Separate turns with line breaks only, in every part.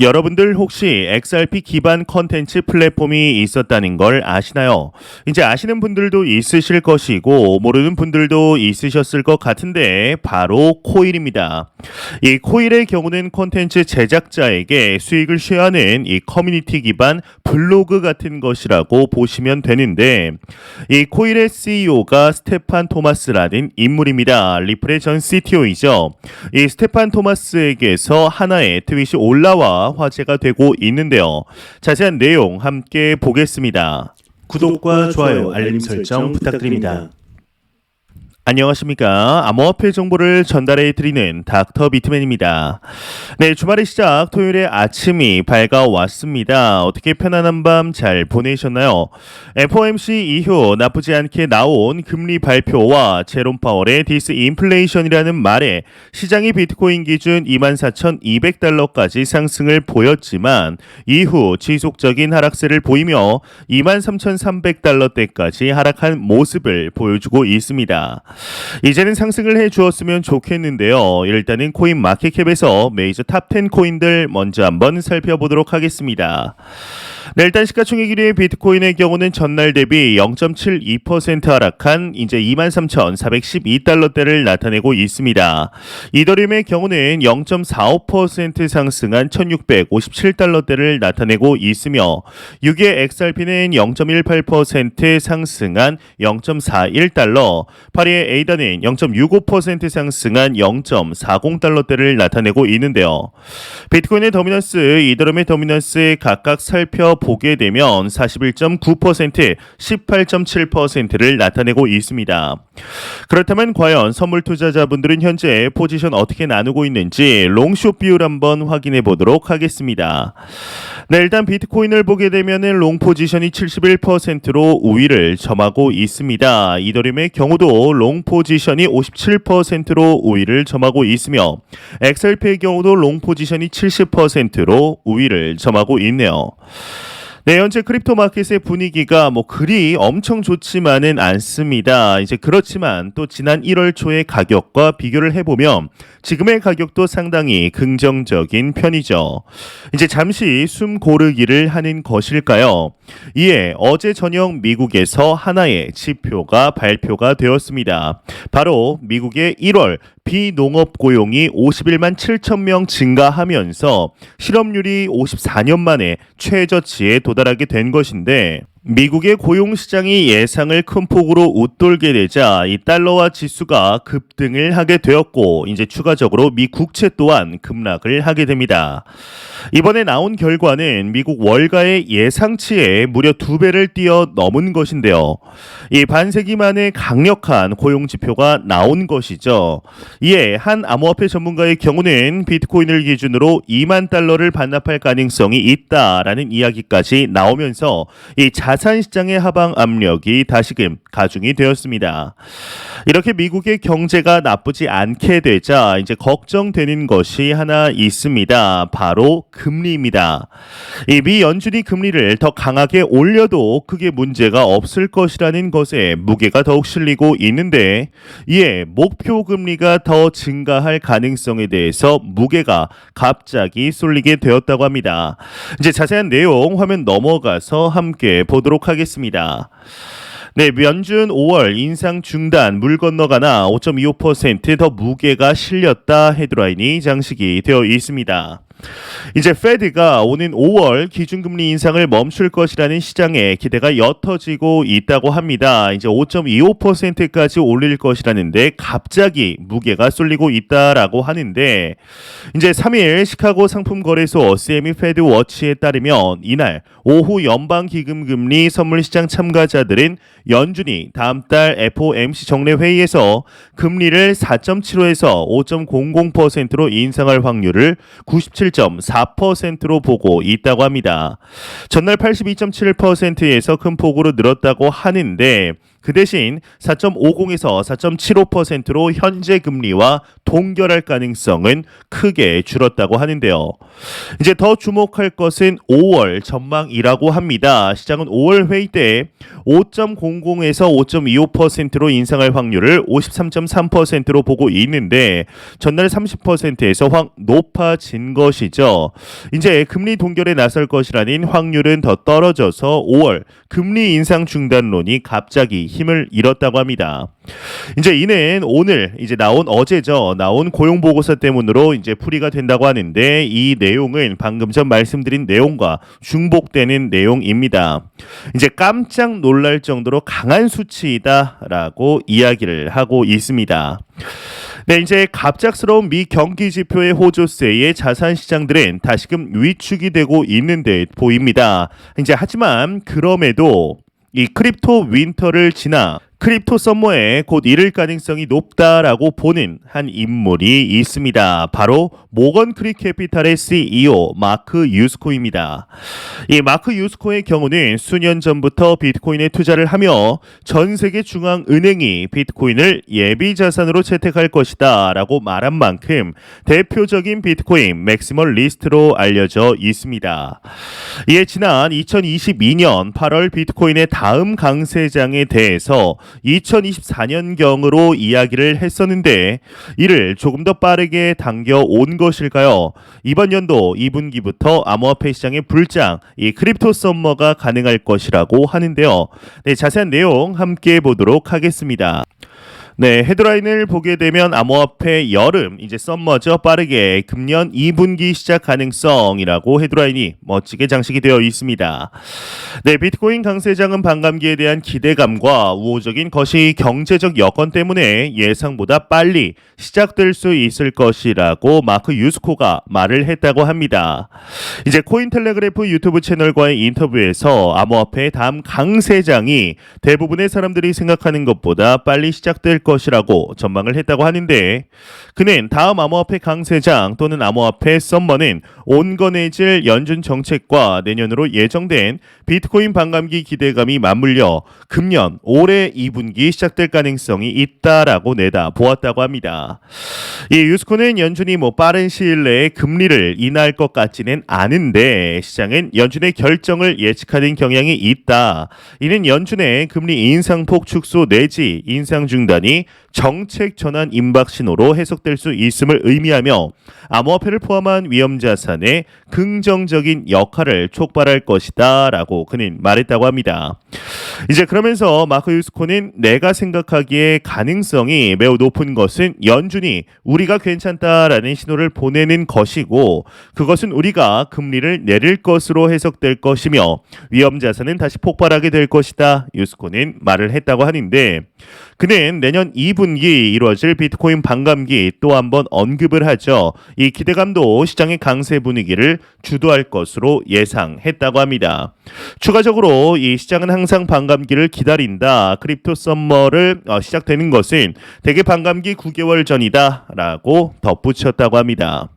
여러분들 혹시 XRP 기반 컨텐츠 플랫폼이 있었다는 걸 아시나요? 이제 아시는 분들도 있으실 것이고 모르는 분들도 있으셨을 것 같은데 바로 코일입니다. 이 코일의 경우는 컨텐츠 제작자에게 수익을 쉐어하는 이 커뮤니티 기반 블로그 같은 것이라고 보시면 되는데 이 코일의 CEO가 스테판 토마스라는 인물입니다. 리플의 전 CTO이죠. 이 스테판 토마스에게서 하나의 트윗이 올라와 화제가 되고 있는데요. 자세한 내용 함께 보겠습니다. 구독과 좋아요, 알림 설정 부탁드립니다. 안녕하십니까. 암호화폐 정보를 전달해 드리는 닥터 비트맨입니다. 네, 주말의 시작 토요일의 아침이 밝아왔습니다. 어떻게 편안한 밤 잘 보내셨나요? FOMC 이후 나쁘지 않게 나온 금리 발표와 제롬 파월의 디스 인플레이션이라는 말에 시장이 비트코인 기준 24,200달러까지 상승을 보였지만 이후 지속적인 하락세를 보이며 23,300달러대까지 하락한 모습을 보여주고 있습니다. 이제는 상승을 해 주었으면 좋겠는데요. 일단은 코인 마켓캡에서 메이저 탑 10 코인들 먼저 한번 살펴보도록 하겠습니다. 네, 일단 시가총액 1위의 비트코인의 경우는 전날 대비 0.72% 하락한 이제 23,412달러대를 나타내고 있습니다. 이더리움의 경우는 0.45% 상승한 1,657달러대를 나타내고 있으며 6의 XRP는 0.18% 상승한 0.41달러, 8위의 에이다는 0.65% 상승한 0.40달러대를 나타내고 있는데요. 비트코인의 더미넌스, 이더리움의 더미넌스 각각 살펴 보게 되면 41.9%, 18.7%를 나타내고 있습니다. 그렇다면 과연 선물 투자자분들은 현재 포지션 어떻게 나누고 있는지 롱숏 비율 한번 확인해 보도록 하겠습니다. 네, 일단 비트코인을 보게 되면은 롱 포지션이 71%로 우위를 점하고 있습니다. 이더리움의 경우도 롱 포지션이 57%로 우위를 점하고 있으며 XRP의 경우도 롱 포지션이 70%로 우위를 점하고 있네요. 네, 현재 크립토 마켓의 분위기가 뭐 그리 엄청 좋지만은 않습니다. 이제 그렇지만 또 지난 1월 초의 가격과 비교를 해보면 지금의 가격도 상당히 긍정적인 편이죠. 이제 잠시 숨 고르기를 하는 것일까요? 이에 어제 저녁 미국에서 하나의 지표가 발표가 되었습니다. 바로 미국의 1월 비농업 고용이 51만 7천 명 증가하면서 실업률이 54년 만에 최저치에 도달하게 된 것인데 미국의 고용 시장이 예상을 큰 폭으로 웃돌게 되자 이 달러와 지수가 급등을 하게 되었고 이제 추가적으로 미 국채 또한 급락을 하게 됩니다. 이번에 나온 결과는 미국 월가의 예상치에 무려 두 배를 뛰어넘은 것인데요. 이 반세기 만에 강력한 고용 지표가 나온 것이죠. 이에 한 암호화폐 전문가의 경우는 비트코인을 기준으로 2만 달러를 반납할 가능성이 있다라는 이야기까지 나오면서 이 자산 시장의 하방 압력이 다시금 가중이 되었습니다. 이렇게 미국의 경제가 나쁘지 않게 되자 이제 걱정되는 것이 하나 있습니다. 바로 금리입니다. 이 미 연준이 금리를 더 강하게 올려도 크게 문제가 없을 것이라는 것에 무게가 더욱 실리고 있는데 이에 목표 금리가 더 증가할 가능성에 대해서 무게가 갑자기 쏠리게 되었다고 합니다. 이제 자세한 내용 화면 넘어가서 함께 보도록 하겠습니다. 네, 연준 5월 인상 중단 물 건너가나 5.25%더 무게가 실렸다 헤드라인이 장식이 되어 있습니다. 이제 페드가 오는 5월 기준금리 인상을 멈출 것이라는 시장의 기대가 옅어지고 있다고 합니다. 이제 5.25%까지 올릴 것이라는데 갑자기 무게가 쏠리고 있다라고 하는데 이제 3일 시카고 상품거래소 CME 페드 워치에 따르면 이날 오후 연방기금 금리 선물시장 참가자들은 연준이 다음 달 FOMC 정례 회의에서 금리를 4.75에서 5.00%로 인상할 확률을 97.4%로 보고 있다고 합니다. 전날 82.7%에서 큰 폭으로 늘었다고 하는데 그 대신 4.50에서 4.75%로 현재 금리와 동결할 가능성은 크게 줄었다고 하는데요. 이제 더 주목할 것은 5월 전망이라고 합니다. 시장은 5월 회의 때 5.00에서 5.25%로 인상할 확률을 53.3%로 보고 있는데 전날 30%에서 확 높아진 것이죠. 이제 금리 동결에 나설 것이라는 확률은 더 떨어져서 5월 금리 인상 중단론이 갑자기 힘을 잃었다고 합니다. 이제 이는 오늘 이제 나온 어제죠. 나온 고용 보고서 때문으로 이제 풀이가 된다고 하는데 이 내용은 방금 전 말씀드린 내용과 중복되는 내용입니다. 이제 깜짝 놀랄 정도로 강한 수치이다라고 이야기를 하고 있습니다. 네, 이제 갑작스러운 미 경기 지표의 호조세에 자산 시장들은 다시금 위축이 되고 있는 듯 보입니다. 이제 하지만 그럼에도 이 크립토 윈터를 지나 크립토 썸머에 곧 이를 가능성이 높다라고 보는 한 인물이 있습니다. 바로 모건 크릭 캐피탈의 CEO 마크 유스코입니다. 이 마크 유스코의 경우는 수년 전부터 비트코인에 투자를 하며 전 세계 중앙 은행이 비트코인을 예비 자산으로 채택할 것이다라고 말한 만큼 대표적인 비트코인 맥시멀 리스트로 알려져 있습니다. 이에 지난 2022년 8월 비트코인의 다음 강세장에 대해서 2024년경으로 이야기를 했었는데 이를 조금 더 빠르게 당겨 온 것일까요? 이번 연도 2분기부터 암호화폐 시장의 불장, 이 크립토 썸머가 가능할 것이라고 하는데요. 네, 자세한 내용 함께 보도록 하겠습니다. 네, 헤드라인을 보게 되면 암호화폐 여름 이제 썸머죠 빠르게 금년 2분기 시작 가능성이라고 헤드라인이 멋지게 장식이 되어 있습니다. 네, 비트코인 강세장은 반감기에 대한 기대감과 우호적인 것이 경제적 여건 때문에 예상보다 빨리 시작될 수 있을 것이라고 마크 유스코가 말을 했다고 합니다. 이제 코인텔레그래프 유튜브 채널과의 인터뷰에서 암호화폐의 다음 강세장이 대부분의 사람들이 생각하는 것보다 빨리 시작될 것이라고 전망을 했다고 하는데 그는 다음 암호화폐 강세장 또는 암호화폐 썸머는 온건해질 연준 정책과 내년으로 예정된 비트코인 반감기 기대감이 맞물려 금년 올해 2분기 시작될 가능성이 있다라고 내다 보았다고 합니다. 이 유스코는 연준이 뭐 빠른 시일 내에 금리를 인하할 것 같지는 않은데 시장은 연준의 결정을 예측하는 경향이 있다. 이는 연준의 금리 인상폭 축소 내지 인상 중단 이 정책 전환 임박 신호로 해석될 수 있음을 의미하며 암호화폐를 포함한 위험 자산의 긍정적인 역할을 촉발할 것이다라고 그는 말했다고 합니다. 이제 그러면서 마크 유스코는 내가 생각하기에 가능성이 매우 높은 것은 연준이 우리가 괜찮다라는 신호를 보내는 것이고 그것은 우리가 금리를 내릴 것으로 해석될 것이며 위험 자산은 다시 폭발하게 될 것이다. 유스코는 말을 했다고 하는데 그는 내년 2분기 이루어질 비트코인 반감기 또 한번 언급을 하죠. 이 기대감도 시장의 강세 분위기를 주도할 것으로 예상했다고 합니다. 추가적으로 이 시장은 항상 반감기를 기다린다. 크립토 썸머를 어, 시작되는 것은 대개 반감기 9개월 전이다라고 덧붙였다고 합니다.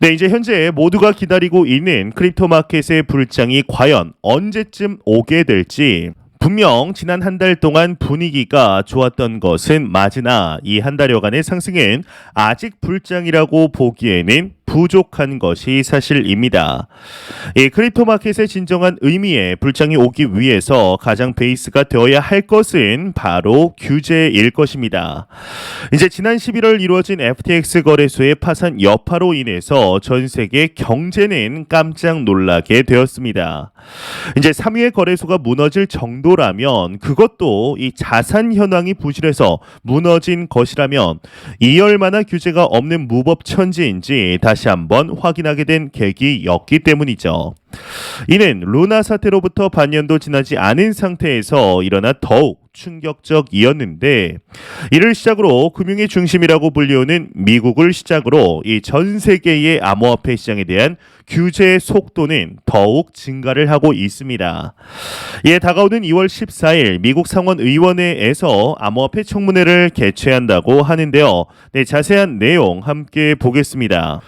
네, 이제 현재 모두가 기다리고 있는 크립토 마켓의 불장이 과연 언제쯤 오게 될지 분명 지난 한 달 동안 분위기가 좋았던 것은 맞으나 이 한 달여간의 상승은 아직 불장이라고 보기에는 부족한 것이 사실입니다. 이 크립토 마켓의 진정한 의미의 불장이 오기 위해서 가장 베이스가 되어야 할 것은 바로 규제일 것입니다. 이제 지난 11월 이루어진 FTX 거래소의 파산 여파로 인해서 전 세계 경제는 깜짝 놀라게 되었습니다. 이제 3위의 거래소가 무너질 정도라면 그것도 이 자산 현황이 부실해서 무너진 것이라면 만한 규제가 없는 무법천지인지 다시 한번 확인하게 된 계기였기 때문이죠. 이는 루나 사태로부터 반년도 지나지 않은 상태에서 일어나 더욱 충격적이었는데 이를 시작으로 금융의 중심이라고 불리우는 미국을 시작으로 이 전 세계의 암호화폐 시장에 대한 규제 속도는 더욱 증가를 하고 있습니다. 이에 다가오는 2월 14일 미국 상원 의원회에서 암호화폐 청문회를 개최한다고 하는데요. 네, 자세한 내용 함께 보겠습니다.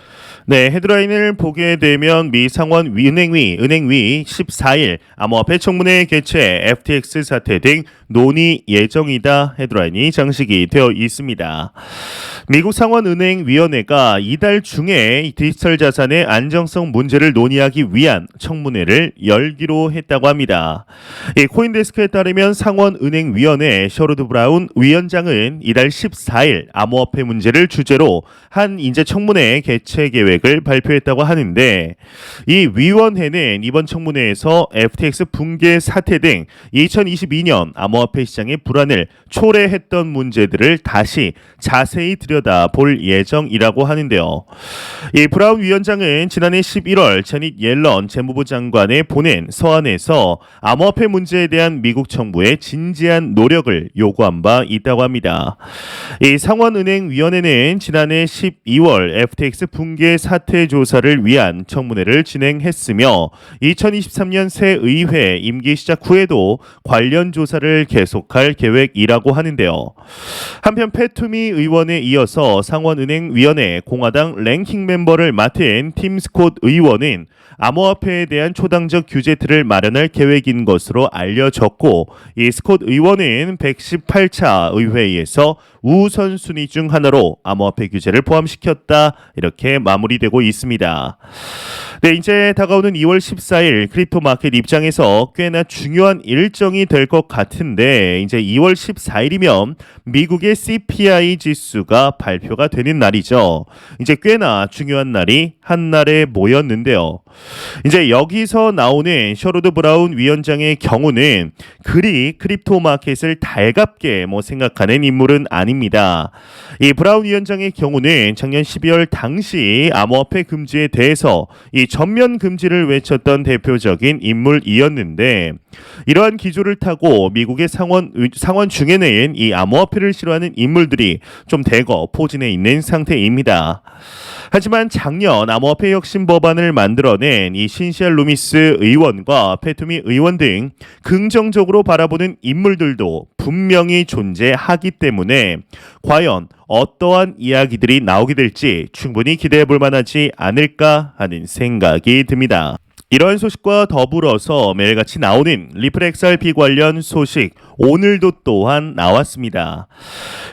네, 헤드라인을 보게 되면 미 상원 은행위 은행위 14일 암호화폐 청문회 개최, FTX 사태 등 논의 예정이다 헤드라인이 장식이 되어 있습니다. 미국 상원은행위원회가 이달 중에 디지털 자산의 안정성 문제를 논의하기 위한 청문회를 열기로 했다고 합니다. 이 코인데스크에 따르면 상원은행위원회 셔로드 브라운 위원장은 이달 14일 암호화폐 문제를 주제로 한 인재 청문회 개최 계획을 발표했다고 하는데 이 위원회는 이번 청문회에서 FTX 붕괴 사태 등 2022년 암호 화폐 시장의 불안을 초래했던 문제들을 다시 자세히 들여다 볼 예정이라고 하는데요. 이 브라운 위원장은 지난해 11월 제닛 옐런 재무부 장관에 보낸 서한에서 암호화폐 문제에 대한 미국 정부의 진지한 노력을 요구한 바 있다고 합니다. 이 상원은행위원회는 지난해 12월 FTX 붕괴 사태 조사를 위한 청문회를 진행했으며 2023년 새 의회 임기 시작 후에도 관련 조사를 계속할 계획이라고 하는데요. 한편 페투미 의원에 이어서 상원은행위원회 공화당 랭킹 멤버를 맡은 팀 스콧 의원은 암호화폐에 대한 초당적 규제 틀을 마련할 계획인 것으로 알려졌고 이 스콧 의원은 118차 의회에서 우선순위 중 하나로 암호화폐 규제를 포함시켰다 이렇게 마무리되고 있습니다. 네, 이제 다가오는 2월 14일 크립토 마켓 입장에서 꽤나 중요한 일정이 될 것 같은데 이제 2월 14일이면 미국의 CPI 지수가 발표가 되는 날이죠. 이제 꽤나 중요한 날이 한 날에 모였는데요. 이제 여기서 나오는 셔로드 브라운 위원장의 경우는 그리 크립토 마켓을 달갑게 뭐 생각하는 인물은 아닙니다. 이 브라운 위원장의 경우는 작년 12월 당시 암호화폐 금지에 대해서 이 전면 금지를 외쳤던 대표적인 인물이었는데 이러한 기조를 타고 미국의 상원 상원 중에는 이 암호화폐를 싫어하는 인물들이 좀 대거 포진해 있는 상태입니다. 하지만 작년 암호화폐 혁신 법안을 만들어낸 이 신시알 루미스 의원과 페투미 의원 등 긍정적으로 바라보는 인물들도 분명히 존재하기 때문에 과연 어떠한 이야기들이 나오게 될지 충분히 기대해 볼 만하지 않을까 하는 생각이 듭니다. 이러한 소식과 더불어서 매일같이 나오는 리플 XRP 관련 소식 오늘도 또한 나왔습니다.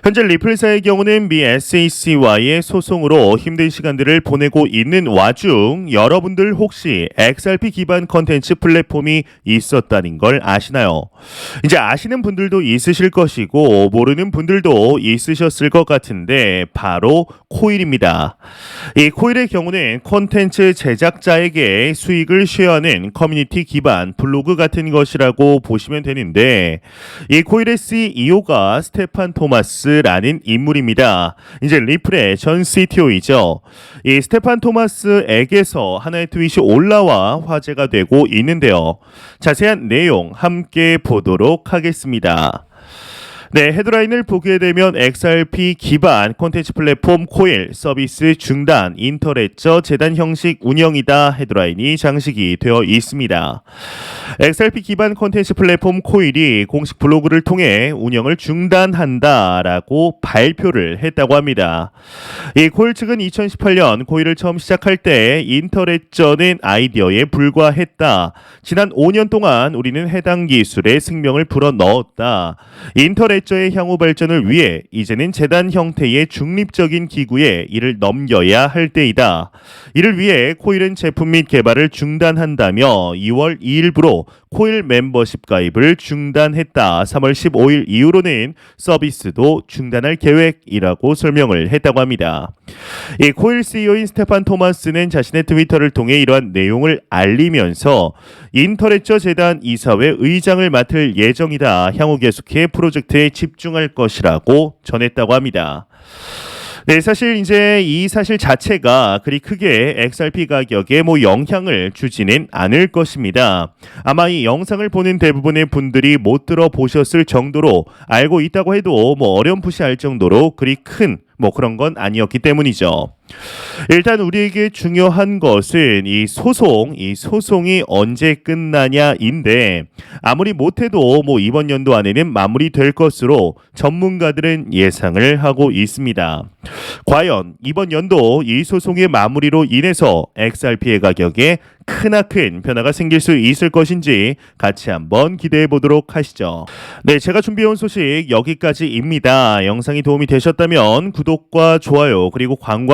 현재 리플사의 경우는 미 SEC와의 소송으로 힘든 시간들을 보내고 있는 와중 여러분들 혹시 XRP 기반 컨텐츠 플랫폼이 있었다는 걸 아시나요? 이제 아시는 분들도 있으실 것이고 모르는 분들도 있으셨을 것 같은데 바로 코일입니다. 이 코일의 경우는 컨텐츠 제작자에게 수익을 쉐어하는 커뮤니티 기반 블로그 같은 것이라고 보시면 되는데 이 코일의 CEO가 스테판 토마스라는 인물입니다. 이제 리플의 전 CTO이죠. 이 스테판 토마스에게서 하나의 트윗이 올라와 화제가 되고 있는데요. 자세한 내용 함께 보도록 하겠습니다. 네, 헤드라인을 보게 되면 XRP 기반 콘텐츠 플랫폼 코일 서비스 중단 인터레저 재단 형식 운영이다 헤드라인이 장식이 되어 있습니다. XRP 기반 콘텐츠 플랫폼 코일이 공식 블로그를 통해 운영을 중단한다라고 발표를 했다고 합니다. 이 코일 측은 2018년 코일을 처음 시작할 때 인터레저는 아이디어에 불과했다. 지난 5년 동안 우리는 해당 기술에 생명을 불어 넣었다. 인터레 저의 향후 발전을 위해 이제는 재단 형태의 중립적인 기구에 이를 넘겨야 할 때이다. 이를 위해 코일은 제품 및 개발을 중단한다며 2월 2일부로 코일 멤버십 가입을 중단했다. 3월 15일 이후로는 서비스도 중단할 계획이라고 설명을 했다고 합니다. 이 코일 CEO인 스테판 토마스는 자신의 트위터를 통해 이러한 내용을 알리면서 인터넷저 재단 이사회 의장을 맡을 예정이다. 향후 계속해 프로젝트에 집중할 것이라고 전했다고 합니다. 네, 사실 이제 이 사실 자체가 그리 크게 XRP 가격에 뭐 영향을 주지는 않을 것입니다. 아마 이 영상을 보는 대부분의 분들이 못 들어보셨을 정도로 알고 있다고 해도 뭐 어렴풋이 알 정도로 그리 큰 뭐 그런 건 아니었기 때문이죠. 일단 우리에게 중요한 것은 이 소송, 이 소송이 언제 끝나냐인데 아무리 못해도 뭐 이번 연도 안에는 마무리될 것으로 전문가들은 예상을 하고 있습니다. 과연 이번 연도 이 소송의 마무리로 인해서 XRP의 가격에 크나큰 변화가 생길 수 있을 것인지 같이 한번 기대해 보도록 하시죠. 네, 제가 준비해온 소식 여기까지입니다. 영상이 도움이 되셨다면 구독과 좋아요 그리고 광고